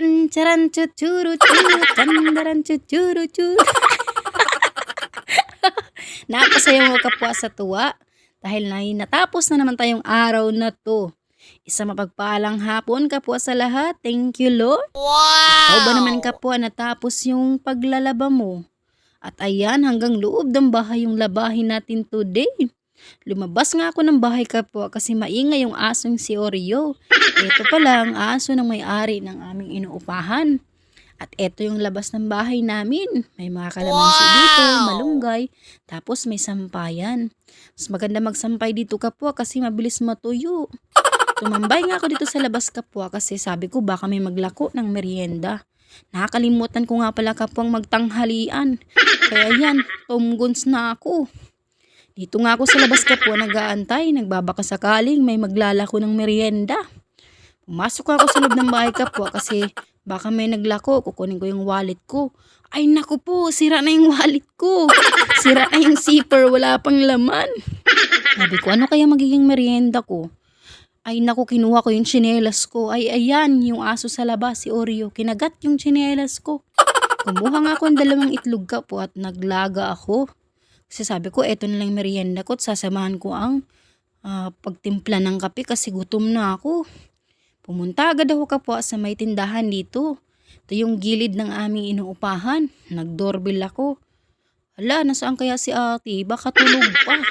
Chan charan chuchuru churu chandaran chuchuru churu. Napasaya mo kapwa sa tuwa dahil na natapos na naman tayong araw na to. Isa mapagpalang hapon kapwa sa lahat. Thank you Lord. Wow! ba naman kapwa natapos yung paglalaba mo? At ayan hanggang loob ng bahay yung labahin natin today. Lumabas nga ako ng bahay kapwa kasi maingay yung asong si Oreo. Ito pala ang aso ng may-ari ng aming inuupahan. At ito yung labas ng bahay namin. May mga kalamansi Wow! dito, malunggay, tapos may sampayan. Mas maganda magsampay dito kapwa kasi mabilis matuyo. Tumambay nga ako dito sa labas kapwa kasi sabi ko baka may maglako ng merienda. Nakakalimutan ko nga pala kapwang magtanghalian. Kaya yan, tumguns na ako. Dito nga ako sa labas kapwa nag-aantay, nagbabaka sakaling may maglalako ng merienda. Pumasok ako sa loob ng bahay kapwa kasi baka may naglako, kukunin ko yung wallet ko. Ay naku po, sira na yung wallet ko. Sira na yung zipper, wala pang laman. Sabi ko, ano kaya magiging merienda ko? Ay naku, kinuha ko yung tsinelas ko. Ay ayan, yung aso sa labas, si Oreo. Kinagat yung tsinelas ko. Kumuha nga ako ng dalawang itlog kapo at naglaga ako. Kasi sabi ko, eto na lang merienda ko at sasamahan ko ang ah, pagtimpla ng kape kasi gutom na ako. Pumunta agad ako kapwa sa may tindahan dito. Ito yung gilid ng aming inuupahan. Nag-doorbell ako. Hala, nasaan kaya si ate? Baka tulog pa.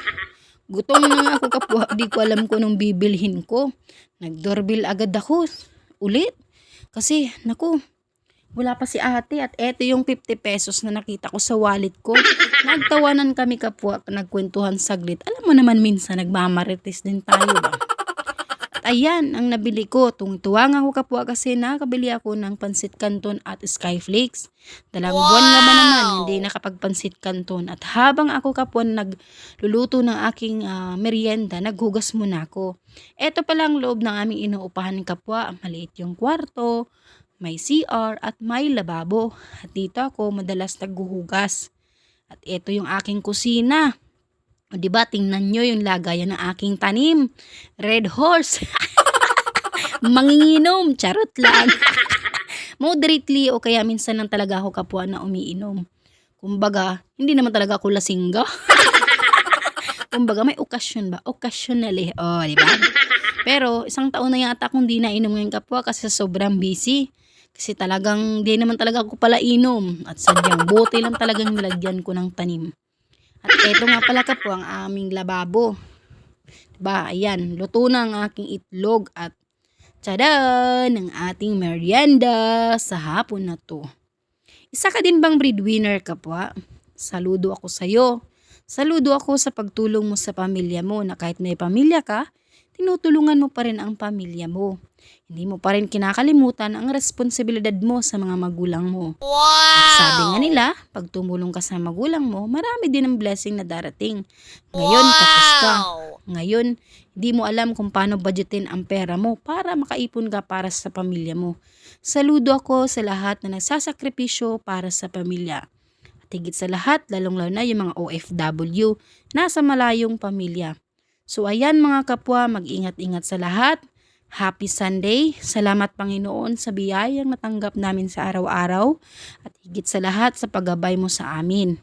Gutom na ako kapwa. Di ko alam kung anong bibilhin ko. Nag-doorbell agad ako. Ulit. Kasi, naku, wala pa si ate at eto yung 50 pesos na nakita ko sa wallet ko. Nagtawanan kami kapwa, nagkwentuhan saglit. Alam mo naman minsan nagmamarites din tayo ba? At ayan, ang nabili ko. Tungtuwa nga ako kapwa kasi nakabili ako ng pansit canton at skyflakes. Dalawang buwan naman naman hindi nakapagpansit canton. At habang ako kapwa nagluluto ng aking ah, merienda, naghugas muna ako. Eto pala ang loob ng aming inuupahan kapwa. Maliit yung kwarto, may CR at may lababo. At dito ako madalas naghuhugas. At ito yung aking kusina. O diba, tingnan nyo yung lagayan ng aking tanim. Red horse. Manginginom. Charot lang. Moderately o kaya minsan lang talaga ako kapwa na umiinom. Kumbaga, hindi naman talaga ako lasingga. Kumbaga, may okasyon ba? Occasionally. O, di ba? Pero isang taon na yata akong di nainom ngayon kapwa kasi sobrang busy. Kasi talagang di naman talaga ako pala inom. At sadyang bote lang talagang nilagyan ko ng tanim. At eto nga pala kapwa ang aming lababo. Diba? Ayan, luto na ang aking itlog at tsadan! Ang ating merienda sa hapon na to. Isa ka din bang breadwinner kapwa? Saludo ako sa'yo. Saludo ako sa pagtulong mo sa pamilya mo na kahit may pamilya ka, tinutulungan mo pa rin ang pamilya mo. Hindi mo pa rin kinakalimutan ang responsibilidad mo sa mga magulang mo. At sabi nga nila, pag tumulong ka sa magulang mo, marami din ang blessing na darating. Ngayon, tapos ka. Ngayon, hindi mo alam kung paano budgetin ang pera mo para makaipon ka para sa pamilya mo. Saludo ako sa lahat na nagsasakripisyo para sa pamilya. At higit sa lahat, lalong-lalo na yung mga OFW, nasa malayong pamilya. So ayan mga kapwa, mag-ingat-ingat sa lahat. Happy Sunday. Salamat Panginoon sa biyayang natanggap namin sa araw-araw at higit sa lahat sa paggabay mo sa amin.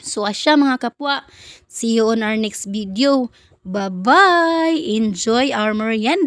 So asya mga kapwa, see you on our next video. Bye-bye! Enjoy our merienda!